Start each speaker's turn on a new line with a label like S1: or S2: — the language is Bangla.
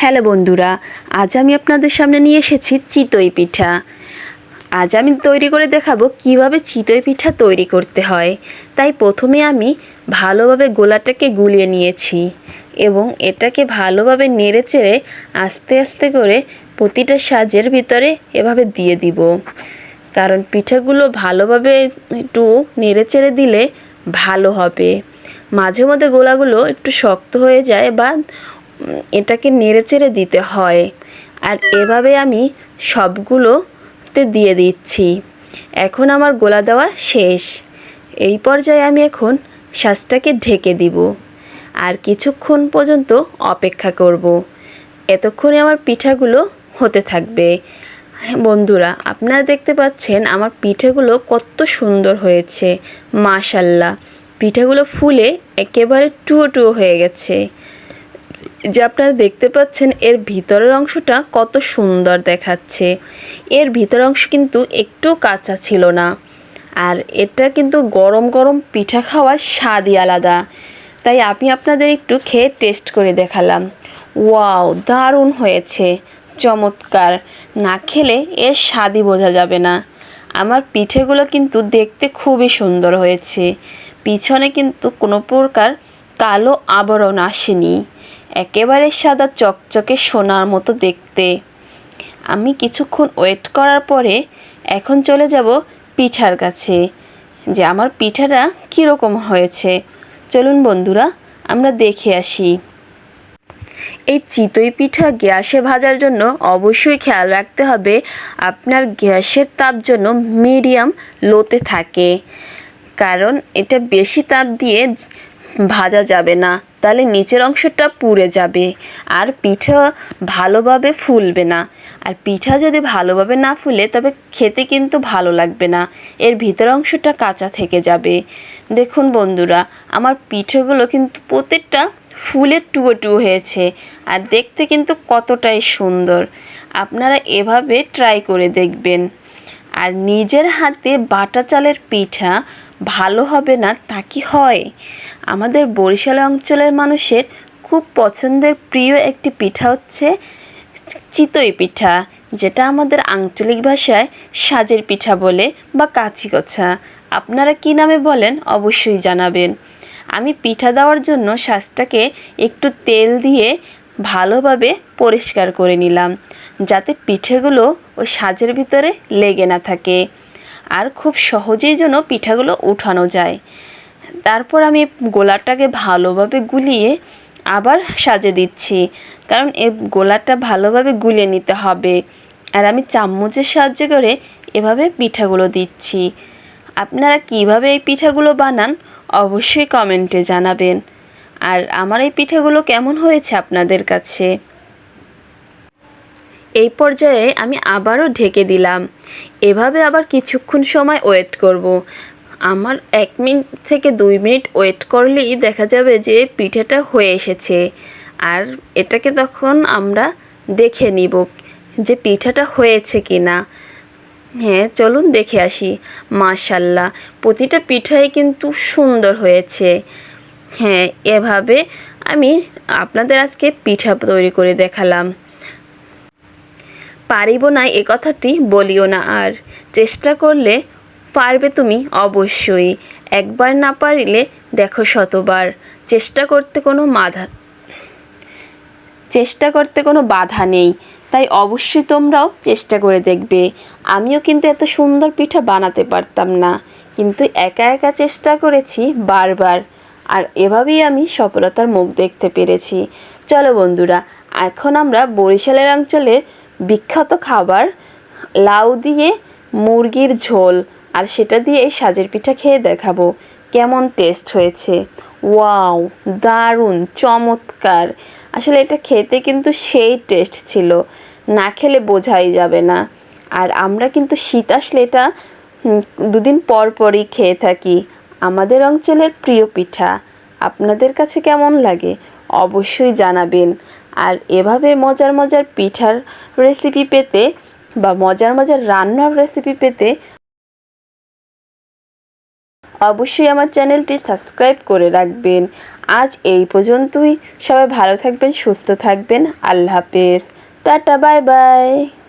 S1: হ্যালো বন্ধুরা, আজ আমি আপনাদের সামনে নিয়ে এসেছি চিতই পিঠা। আজ আমি তৈরি করে দেখাবো কীভাবে চিতই পিঠা তৈরি করতে হয়। তাই প্রথমে আমি ভালোভাবে গোলাটাকে গুলিয়ে নিয়েছি এবং এটাকে ভালোভাবে নেড়ে চেড়ে আস্তে আস্তে করে প্রতিটা সাজের ভিতরে এভাবে দিয়ে দিব। কারণ পিঠাগুলো ভালোভাবে একটু নেড়ে চেড়ে দিলে ভালো হবে। মাঝে মধ্যে গোলাগুলো একটু শক্ত হয়ে যায় বা এটাকে নেড়ে চেড়ে দিতে হয়। আর এভাবে আমি সবগুলোতে দিয়ে দিচ্ছি। এখন আমার গোলা দেওয়া শেষ। এই পর্যায়ে আমি এখন শ্বাসটাকে ঢেকে দিব। আর কিছুক্ষণ পর্যন্ত অপেক্ষা করব। এতক্ষণে আমার পিঠাগুলো হতে থাকবে। বন্ধুরা, আপনারা দেখতে পাচ্ছেন আমার পিঠেগুলো কত সুন্দর হয়েছে। মাশাল্লাহ পিঠেগুলো ফুলে একেবারে টুয়ো টুয়ো হয়ে গেছে। যে আপনারা দেখতে পাচ্ছেন এর ভিতরের অংশটা কত সুন্দর দেখাচ্ছে। এর ভিতরের অংশ কিন্তু একটু কাঁচা ছিল না। আর এটা কিন্তু গরম গরম পিঠা খাওয়ার স্বাদই আলাদা। তাই আমি আপনাদের একটু খেয়ে টেস্ট করে দেখালাম। ওয়াও, দারুণ হয়েছে। চমৎকার। না খেলে এর স্বাদই বোঝা যাবে না। আমার পিঠেগুলো কিন্তু দেখতে খুবই সুন্দর হয়েছে। পিছনে কিন্তু কোনো প্রকার কালো আবরণ আসেনি। একেবারে সাদা চকচকে সোনার মতো দেখতে। আমি কিছুক্ষণ ওয়েট করার পরে এখন চলে যাব পিঠার কাছে, যে আমার পিঠাটা কীরকম হয়েছে। চলুন বন্ধুরা, আমরা দেখে আসি। এই চিতই পিঠা গ্যাসে ভাজার জন্য অবশ্যই খেয়াল রাখতে হবে। আপনার গ্যাসের তাপ যেন মিডিয়াম লোতে থাকে, কারণ এটা বেশি তাপ দিয়ে ভাজা যাবে না, তাহলে নিচের অংশটা পুড়ে যাবে। আর পিঠা ভালোভাবে ফুলবে না। আর পিঠা যদি ভালোভাবে না ফুলে, তবে খেতে কিন্তু ভালো লাগবে না। এর ভিতর অংশটা কাঁচা থেকে যাবে। দেখুন বন্ধুরা, আমার পিঠেগুলো কিন্তু প্রত্যেকটা ফুলের টুয়ো টুয়ো হয়েছে। আর দেখতে কিন্তু কতটাই সুন্দর। আপনারা এভাবে ট্রাই করে দেখবেন। আর নিজের হাতে বাটা চালের পিঠা ভালো হবে না তা কি হয়? আমাদের বরিশাল অঞ্চলের মানুষের খুব পছন্দের প্রিয় একটি পিঠা হচ্ছে চিতই পিঠা, যেটা আমাদের আঞ্চলিক ভাষায় সাজের পিঠা বলে বা কাচি কছা আপনারা কি নামে বলেন অবশ্যই জানাবেন। আমি পিঠা দেওয়ার জন্য শ্বাসটাকে একটু তেল দিয়ে ভালোভাবে পরিষ্কার করে নিলাম, যাতে পিঠেগুলো ওই সাজের ভিতরে লেগে না থাকে। আর খুব সহজেই যেন পিঠাগুলো উঠানো যায়। তারপর আমি গোলাটাকে ভালোভাবে গুলিয়ে আবার সাজে দিচ্ছি। কারণ এই গোলাটা ভালোভাবে গুলিয়ে নিতে হবে। আর আমি চামচের সাহায্য করে এভাবে পিঠাগুলো দিচ্ছি। আপনারা কীভাবে এই পিঠাগুলো বানান অবশ্যই কমেন্টে জানাবেন। আর আমার এই পিঠাগুলো কেমন হয়েছে আপনাদের কাছে? এই পর্যায়ে আমি আবারও ঢেকে দিলাম। এভাবে আবার কিছুক্ষণ সময় ওয়েট করব। আমার এক মিনিট থেকে দুই মিনিট ওয়েট করলেই দেখা যাবে যে পিঠাটা হয়ে এসেছে। আর এটাকে তখন আমরা দেখে নিব যে পিঠাটা হয়েছে কি না হ্যাঁ চলুন দেখে আসি। মাশাল্লাহ, প্রতিটা পিঠাই কিন্তু সুন্দর হয়েছে। হ্যাঁ এভাবে আমি আপনাদের আজকে পিঠা তৈরি করে দেখালাম। পারিব না এ কথাটি বলিও না আর। চেষ্টা করলে পারবে তুমি অবশ্যই। একবার না পারিলে দেখো শতবার। চেষ্টা করতে কোনো বাধা চেষ্টা করতে কোনো বাধা নেই। তাই অবশ্যই তোমরাও চেষ্টা করে দেখবে। আমিও কিন্তু এত সুন্দর পিঠা বানাতে পারতাম না। কিন্তু একা একা চেষ্টা করেছি বারবার। আর এভাবেই আমি সফলতার মুখ দেখতে পেরেছি। চলো বন্ধুরা, এখন আমরা বরিশালের অঞ্চলের বিখ্যাত খাবার লাউ দিয়ে মুরগির ঝোল। আর সেটা দিয়ে এই সাজের পিঠা খেয়ে দেখাবো। কেমন টেস্ট হয়েছে। ওয়াও দারুণ, চমৎকার। আসলে এটা খেতে কিন্তু সেই টেস্ট ছিল। না খেলে বোঝাই যাবে না। আর আমরা কিন্তু শীত আসলে এটা দুদিন পর পরই খেয়ে থাকি। আমাদের অঞ্চলের প্রিয় পিঠা। আপনাদের কাছে কেমন লাগে? অবশ্যই জানাবেন। আর এভাবে মজার মজার পিঠার রেসিপি পেতে বা মজার মজার রান্নার রেসিপি পেতে অবশ্যই আমার চ্যানেলটি সাবস্ক্রাইব করে রাখবেন। আজ এই পর্যন্তই। সবাই ভালো থাকবেন, সুস্থ থাকবেন। আল্লাহ হাফেজ। Tata, bye bye.